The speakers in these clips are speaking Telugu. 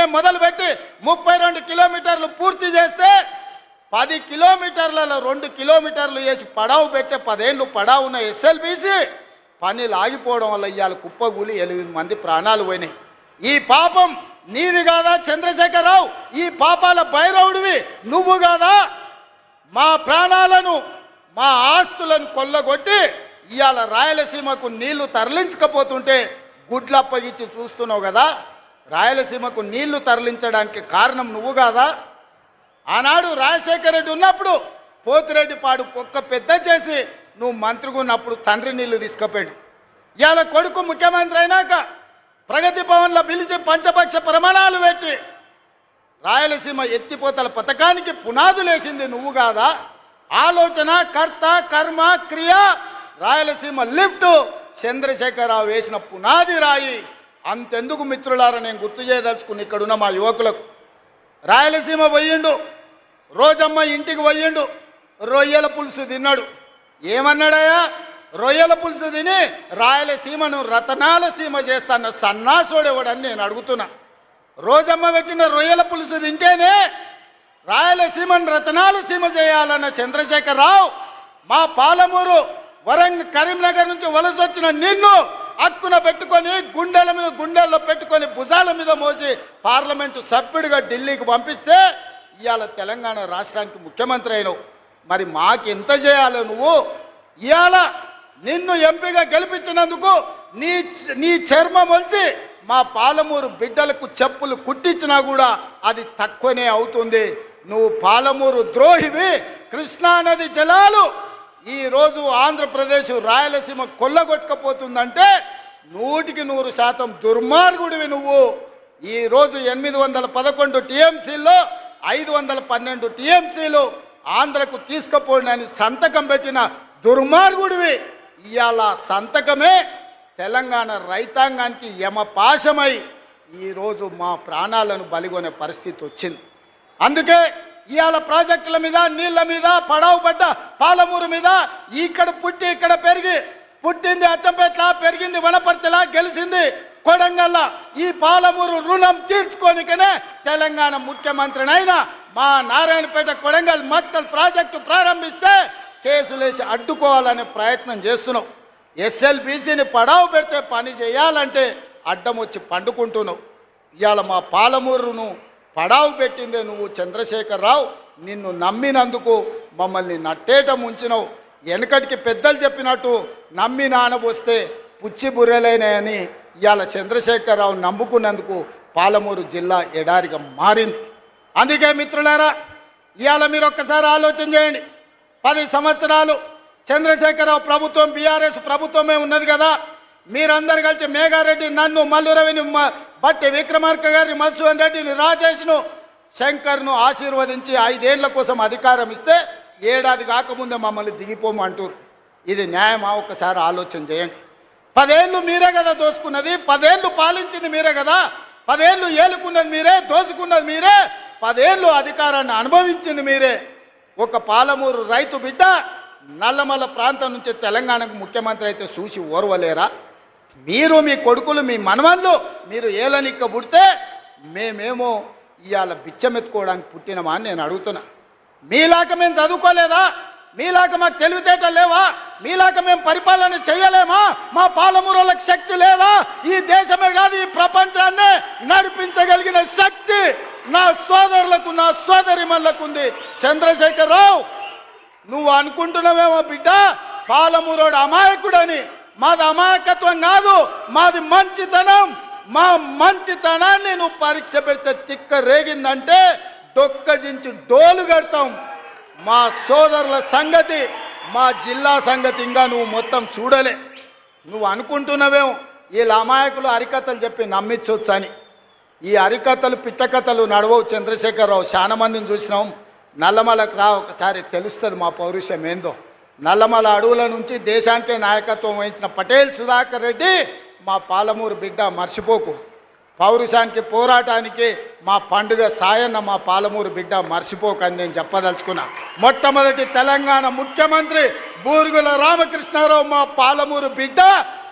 మేము మొదలుపెట్టి ముప్పై రెండు కిలోమీటర్లు పూర్తి చేస్తే పది కిలోమీటర్లలో రెండు కిలోమీటర్లు వేసి పడావు పెట్టే పదేళ్ళు పడావు ఉన్న ఎస్ఎల్బీసీ పనులు ఆగిపోవడం వల్ల ఇవాళ కుప్పగూలి ఎనిమిది మంది ప్రాణాలు పోయినాయి. ఈ పాపం నీది కాదా చంద్రశేఖరరావు? ఈ పాపాల భైరవుడివి నువ్వు కాదా? మా ప్రాణాలను మా ఆస్తులను కొల్లగొట్టి ఇవాళ రాయలసీమకు నీళ్ళు తరలించకపోతుంటే గుడ్లు చూస్తున్నావు కదా? రాయలసీమకు నీళ్ళు తరలించడానికి కారణం నువ్వు కాదా? ఆనాడు రాజశేఖర రెడ్డి ఉన్నప్పుడు పోతిరెడ్డి పాడు పొక్క పెద్ద చేసి నువ్వు మంత్రిగా ఉన్నప్పుడు తండ్రి నీళ్ళు తీసుకుపోయాడు. ఇవాళ కొడుకు ముఖ్యమంత్రి అయినాక ప్రగతి భవన్లో పిలిచి పంచపక్ష ప్రమాణాలు పెట్టి రాయలసీమ ఎత్తిపోతల పథకానికి పునాదులేసింది నువ్వు కాదా? ఆలోచన కర్త కర్మ క్రియ రాయలసీమ లిఫ్ట్ చంద్రశేఖరరావు వేసిన పునాది రాయి. అంతెందుకు మిత్రులారా నేను గుర్తు చేయదలుచుకుని ఇక్కడున్న మా యువకులకు. రాయలసీమ పోయిండు రోజమ్మ ఇంటికి పోయిండు రొయ్యల పులుసు తిన్నాడు. ఏమన్నాడయ్యా? రొయ్యల పులుసు తిని రాయలసీమను రతనాల సీమ చేస్తాన్న సన్నాసోడేవాడని నేను అడుగుతున్నా. రోజమ్మ పెట్టిన రొయ్యల పులుసు తింటేనే రాయలసీమను రతనాల సీమ చేయాలన్న చంద్రశేఖరరావు మా పాలమూరు వరంగల్ కరీంనగర్ నుంచి వలస వచ్చిన నిన్ను అక్కున పెట్టుకొని గుండెల మీద గుండెల్లో పెట్టుకొని భుజాల మీద మోసి పార్లమెంటు సభ్యుడిగా ఢిల్లీకి పంపిస్తే ఇవాళ తెలంగాణ రాష్ట్రానికి ముఖ్యమంత్రి అయినవు. మరి మాకు ఎంత చేయాలో నువ్వు? ఇవాళ నిన్ను ఎంపీగా గెలిపించినందుకు నీ నీ చర్మం వచ్చి మా పాలమూరు బిడ్డలకు చెప్పులు కుట్టించినా కూడా అది తక్కువనే అవుతుంది. నువ్వు పాలమూరు ద్రోహివి కృష్ణానది జలాలు ఈరోజు ఆంధ్రప్రదేశ్ రాయలసీమ కొల్లగొట్టకపోతుందంటే నూటికి నూరు శాతం దుర్మార్గుడివి నువ్వు. ఈరోజు ఎనిమిది వందల పదకొండు టీఎంసీలో ఐదు వందల పన్నెండు టీఎంసీలు ఆంధ్రకు తీసుకుపోయినని సంతకం పెట్టిన దుర్మార్గుడివి. ఇవాళ సంతకమే తెలంగాణ రైతాంగానికి యమపాశమై ఈరోజు మా ప్రాణాలను బలిగొనే పరిస్థితి వచ్చింది. అందుకే ఇవాళ ప్రాజెక్టుల మీద నీళ్ళ మీద పడావు పడ్డ పాలమూరు మీద ఇక్కడ పుట్టి ఇక్కడ పెరిగి పుట్టింది అచ్చంపేట్ల పెరిగింది వనపర్తిల గెలిచింది కొడంగల్ల. ఈ పాలమూరు రుణం తీర్చుకోనికనే తెలంగాణ ముఖ్యమంత్రినైనా మా నారాయణపేట కొడంగల్ మక్తల్ ప్రాజెక్టు ప్రారంభిస్తే కేసులేసి అడ్డుకోవాలనే ప్రయత్నం చేస్తున్నాం. ఎస్ఎల్బీసీని పడావు పెడితే పని చేయాలంటే అడ్డం వచ్చి పండుకుంటున్నావు ఇవాళ మా పాలమూరును పడావు పెట్టిందే నువ్వు చంద్రశేఖరరావు నిన్ను నమ్మినందుకు మమ్మల్ని నట్టేట ముంచినవు. వెనకటికి పెద్దలు చెప్పినట్టు నమ్మి నానబోస్తే పుచ్చి బుర్రెలైనాయని ఇవాళ చంద్రశేఖరరావు నమ్ముకున్నందుకు పాలమూరు జిల్లా ఎడారిగా మారింది. అందుకే మిత్రులారా ఇవాళ మీరు ఒక్కసారి ఆలోచన చేయండి. పది సంవత్సరాలు చంద్రశేఖరరావు ప్రభుత్వం బీఆర్ఎస్ ప్రభుత్వమే ఉన్నది కదా. మీరందరు కలిసి మేఘారెడ్డి నన్ను మల్లురవిని బట్టి విక్రమార్క గారిని మధుసూదన్ రెడ్డిని రాజేష్ను శంకర్ను ఆశీర్వదించి ఐదేళ్ళ కోసం అధికారం ఇస్తే ఏడాది కాకముందే మమ్మల్ని దిగిపోమంటారు ఇది న్యాయమా? ఒక్కసారి ఆలోచన చేయండి. పదేళ్ళు మీరే కదా దోసుకున్నది పదేళ్ళు పాలించింది మీరే కదా పదేళ్ళు ఏలుకున్నది మీరే దోసుకున్నది మీరే పదేళ్ళు అధికారాన్ని అనుభవించింది మీరే. ఒక పాలమూరు రైతు బిడ్డ నల్లమల ప్రాంతం నుంచి తెలంగాణకు ముఖ్యమంత్రి అయితే చూసి ఓర్వలేరా? మీరు మీ కొడుకులు మీ మనవళ్ళు మీరు ఏలనిక్క పుడితే మేమేమో ఇవాళ బిచ్చమెత్తుకోవడానికి పుట్టినమా అని నేను అడుగుతున్నా. మీలాక మేము చదువుకోలేదా? మీలాక మాకు తెలివితేట లేవా? మీలాక మేము పరిపాలన చేయలేమా? మా పాలమూరులకు శక్తి లేదా? ఈ దేశమే కాదు ఈ ప్రపంచాన్నే నడిపించగలిగిన శక్తి నా సోదరులకు నా సోదరిమణులకు ఉంది. చంద్రశేఖరరావు నువ్వు అనుకుంటున్నావేమో బిడ్డ? పాలమూరోడు అమాయకుడని. మాది అమాయకత్వం కాదు మాది మంచితనం. మా మంచితనాన్ని నువ్వు పరీక్ష పెడితే తిక్క రేగిందంటే డొక్కజించి డోలు కడతాం. మా సోదరుల సంగతి మా జిల్లా సంగతి ఇంకా నువ్వు మొత్తం చూడలే. నువ్వు అనుకుంటున్నావేమో వీళ్ళ అమాయకులు హరికథలు చెప్పి నమ్మించవచ్చు అని ఈ హరికథలు పిట్టకథలు నడవవు చంద్రశేఖరరావు. చాలా మందిని చూసినాం. నల్లమలకు రా ఒకసారి తెలుస్తుంది మా పౌరుషం ఏందో. నల్లమల అడవుల నుంచి దేశానికే నాయకత్వం వహించిన పటేల్ సుధాకర్ రెడ్డి మా పాలమూరు బిడ్డ మర్చిపోకు. పౌరుషానికి పోరాటానికి మా పండుగ సాయన్న మా పాలమూరు బిడ్డ మర్చిపోకని నేను చెప్పదలుచుకున్నా. మొట్టమొదటి తెలంగాణ ముఖ్యమంత్రి బూరుగుల రామకృష్ణారావు మా పాలమూరు బిడ్డ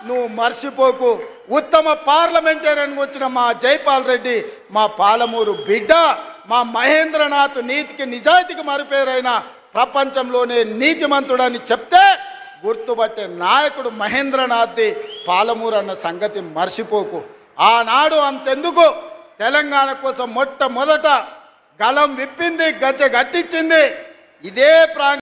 నువ్వు మర్చిపోకు. ఉత్తమ పార్లమెంటేరియన్ వచ్చిన మా జైపాల్ రెడ్డి మా పాలమూరు బిడ్డ మా మహేంద్రనాథ్ నీతికి నిజాయితీకి మరుపేరైన ప్రపంచంలోనే నీతిమంతుడని చెప్తే గుర్తుపట్టే నాయకుడు మహేంద్రనాథ్ది పాలమూరు అన్న సంగతి మర్చిపోకు. ఆనాడు అంతెందుకు? తెలంగాణ కోసం మొట్టమొదట గలం విప్పింది గజ్జ గట్టించింది. ఇదే ప్రాంతం